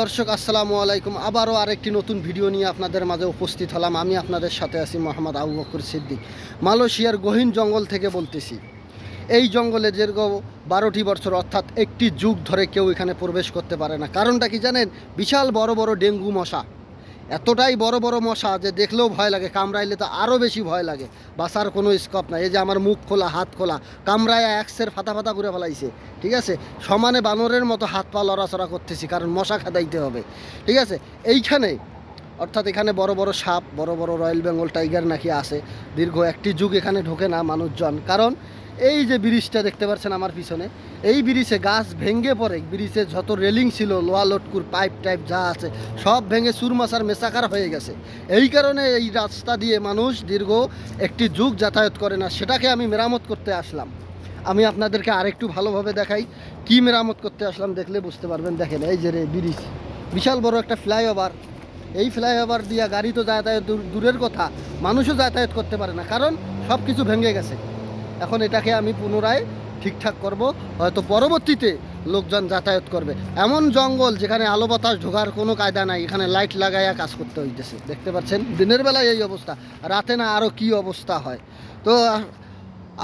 দর্শক, আসসালামু আলাইকুম। আবারও আরেকটি নতুন ভিডিও নিয়ে আপনাদের মাঝে উপস্থিত হলাম। আমি আপনাদের সাথে আছি মোহাম্মদ আবু বকর সিদ্দিক। মালয়েশিয়ার গহীন জঙ্গল থেকে বলতেছি। এই জঙ্গলে দীর্ঘ বারোটি বছর, অর্থাৎ একটি যুগ ধরে কেউ এখানে প্রবেশ করতে পারে না। কারণটা কি জানেন? বিশাল বড় বড় ডেঙ্গু মশা। এতটাই বড় বড় মশা যে দেখলেও ভয় লাগে, কামড়াইলে তো আরও বেশি ভয় লাগে। বাসার কোনো স্কোপ নাই। এই যে আমার মুখ খোলা, হাত খোলা কামড়ায় একসের ফাতা ফাতা করে ফেলাইছে, ঠিক আছে? সমানে বানরের মতো হাত পা লড়াচড়া করতেছি, কারণ মশা খাদাইতে হবে, ঠিক আছে? এইখানে, অর্থাৎ এখানে বড় বড় সাপ, বড় বড় রয়্যাল বেঙ্গল টাইগার নাকি আছে, দীর্ঘ একটি যুগ এখানে ঢোকে না মানুষজন। কারণ এই যে ব্রিজটা দেখতে পাচ্ছেন আমার পিছনে, এই ব্রিজে গাছ ভেঙে পড়ে। ব্রিজে যত রেলিং ছিল, লোহা, লটকুর, পাইপ টাইপ যা আছে, সব ভেঙে সুরমাসার মেসাকার হয়ে গেছে। এই কারণে এই রাস্তা দিয়ে মানুষ দীর্ঘ একটি যুগ যাতায়াত করে না, সেটাকে আমি মেরামত করতে আসলাম। আমি আপনাদেরকে আরেকটু ভালোভাবে দেখাই, কি মেরামত করতে আসলাম দেখলে বুঝতে পারবেন। দেখেন, এই যে রে ব্রিজ, বিশাল বড় একটা ফ্লাইওভার। এই ফ্লাইওভার দিয়া গাড়ি তো যাতায়াত দূর- দূরের কথা, মানুষও যাতায়াত করতে পারে না, কারণ সব কিছু ভেঙে গেছে। এখন এটাকে আমি পুনরায় ঠিকঠাক করব, হয়তো পরবর্তীতে লোকজন যাতায়াত করবে। এমন জঙ্গল যেখানে আলো বাতাস ঢোকার কোনো কায়দা নাই, এখানে লাইট লাগাইয়া কাজ করতে হইতেছে। দেখতে পাচ্ছেন, দিনের বেলায় এই অবস্থা, রাতে না আরও কি অবস্থা হয়? তো,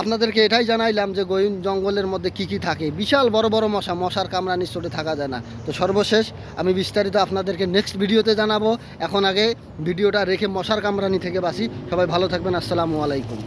আপনাদেরকে এটাই জানাইলাম যে গহীন জঙ্গলের মধ্যে কি কি থাকে। বিশাল বড় বড় মশা, মশার কামড়ানি চোটে থাকা যায় না। তো সর্বশেষ, আমি বিস্তারিত আপনাদেরকে নেক্সট ভিডিওতে জানাব। এখন আগে ভিডিওটা রেখে মশার কামরানি থেকে বাসি সবাই ভালো থাকবেন, আসসালামু আলাইকুম।